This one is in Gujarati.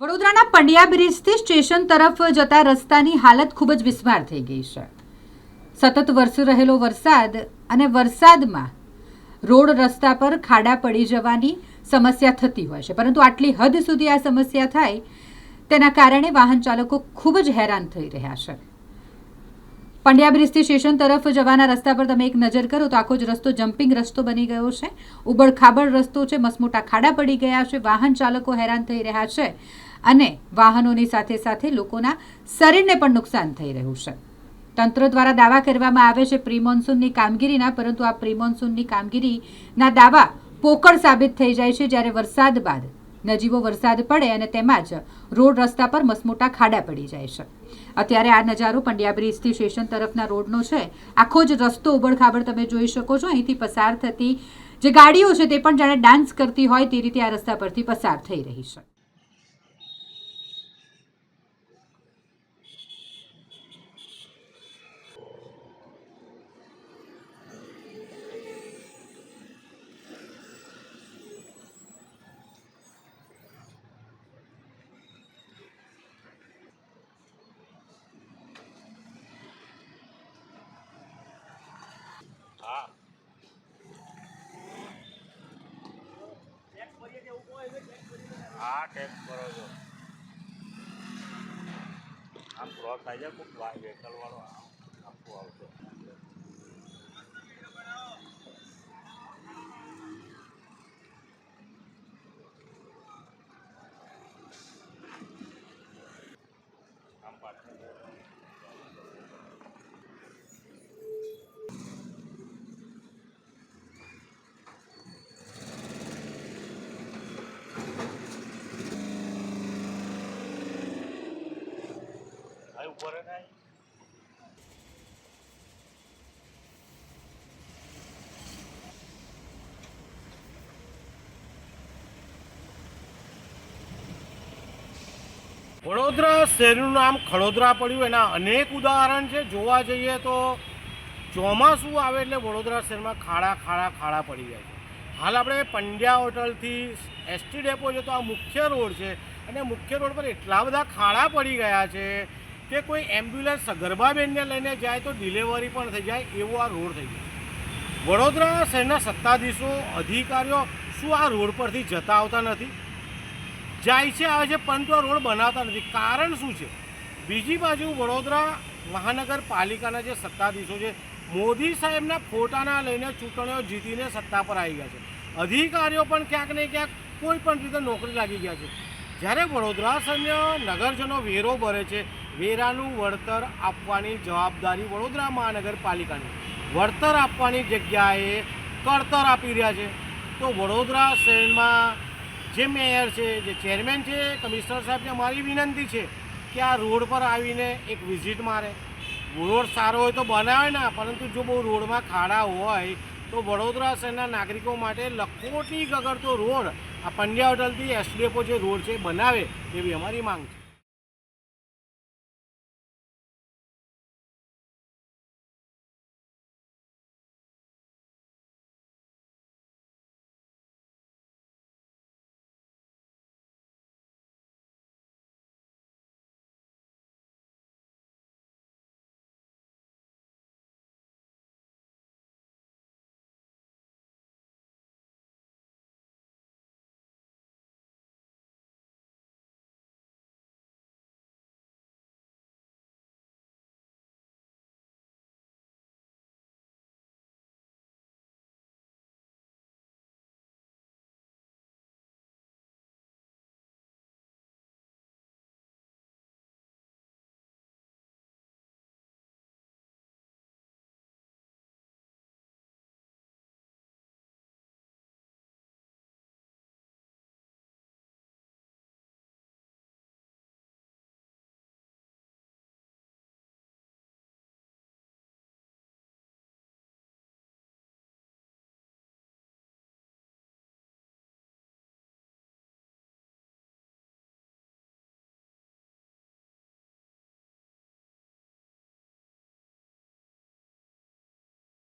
વડોદરાના પંડ્યા બ્રિજથી સ્ટેશન તરફ જતા રસ્તાની હાલત ખૂબ જ વિસ્માર થઈ ગઈ છે. સતત વરસી રહેલો વરસાદ અને વરસાદમાં રોડ રસ્તા પર ખાડા પડી જવાની સમસ્યા થતી હોય છે. પરંતુ આટલી હદ સુધી આ સમસ્યા થાય તેના કારણે વાહન ચાલકો ખૂબ જ હેરાન થઈ રહ્યા છે. પંડ્યા બ્રિજથી સ્ટેશન તરફ જવાના રસ્તા પર તમે એક નજર કરો તો આખો જ રસ્તો જમ્પિંગ રસ્તો બની ગયો છે. ઉબડખાબડ રસ્તો છે, મસમોટા ખાડા પડી ગયા છે, વાહન ચાલકો હેરાન થઈ રહ્યા છે. અને વાહનોની સાથે સાથે લોકોના શરીરને પણ નુકસાન થઈ રહ્યું છે. તંત્ર દ્વારા દાવા કરવામાં આવે છે પ્રી મોન્સૂનની કામગીરીના, પરંતુ આ પ્રી મોન્સૂનની કામગીરીના દાવા પોકળ સાબિત થઈ જાય છે જ્યારે વરસાદ બાદ, નજીવો વરસાદ પડે અને તેમાં રોડ રસ્તા પર મસમોટા ખાડા પડી જાય છે. અત્યારે આ નજારો પંડ્યા બ્રિજથી સ્ટેશન તરફના રોડનો છે. આખો જ રસ્તો ઉબડખાબડ તમે જોઈ શકો છો. અહીંથી પસાર થતી જે ગાડીઓ છે તે પણ જાણે ડાન્સ કરતી હોય તે રીતે આ રસ્તા પરથી પસાર થઈ રહી છે. હા ટેપ કરો છો. આમ ક્રોસ થાય છે ખૂબ વેહિકલ વાળો આમ આખું આવશે આમ પાછળ ઉપર વડોદરા શહેરનું નામ ખડોદરા પડ્યું. એના અનેક ઉદાહરણ છે. જોવા જઈએ તો ચોમાસું આવે એટલે વડોદરા શહેરમાં ખાડા ખાડા ખાડા પડી જાય છે. હાલ આપણે પંડ્યા હોટલથી એસટી ડેપો છે તો આ મુખ્ય રોડ છે. અને મુખ્ય રોડ પર એટલા બધા ખાડા પડી ગયા છે કે કોઈ એમ્બ્યુલન્સ ગરબાબેનને લઈને જાય તો ડિલિવરી પણ થઈ જાય, એવો આ રોડ થઈ ગયો. વડોદરા શહેરના સત્તાધીશો, અધિકારીઓ શું આ રોડ પરથી જતા આવતા નથી? જાય છે, આવે છે, પરંતુ આ રોડ બનાવતા નથી. કારણ શું છે? બીજી બાજુ વડોદરા મહાનગરપાલિકાના જે સત્તાધીશો છે, મોદી સાહેબના ફોટાના લઈને ચૂંટણીઓ જીતીને સત્તા પર આવી ગયા છે. અધિકારીઓ પણ ક્યાંક ને ક્યાંક કોઈ પણ રીતે નોકરી લાગી ગયા છે. જ્યારે વડોદરા શહેરના નગરજનો વેરો ભરે છે વેરાનું વળતર આપવાની જવાબદારી વડોદરા મહાનગરપાલિકાની. વળતર આપવાની જગ્યાએ કળતર આપી રહ્યા છે. તો વડોદરા શહેરમાં જે મેયર છે, જે ચેરમેન છે, કમિશનર સાહેબને મારી વિનંતી છે કે આ રોડ પર આવીને એક વિઝિટ મારે. રોડ સારો હોય તો બનાવે ના, પરંતુ જો બહુ રોડમાં ખાડા હોય, તો વડોદરા શહેરના નાગરિકો માટે લખોટી ગગડતો રોડ આ પંડ્યા હોટલથી એસડીએફઓ જે રોડ છે બનાવે એવી અમારી માંગ છે.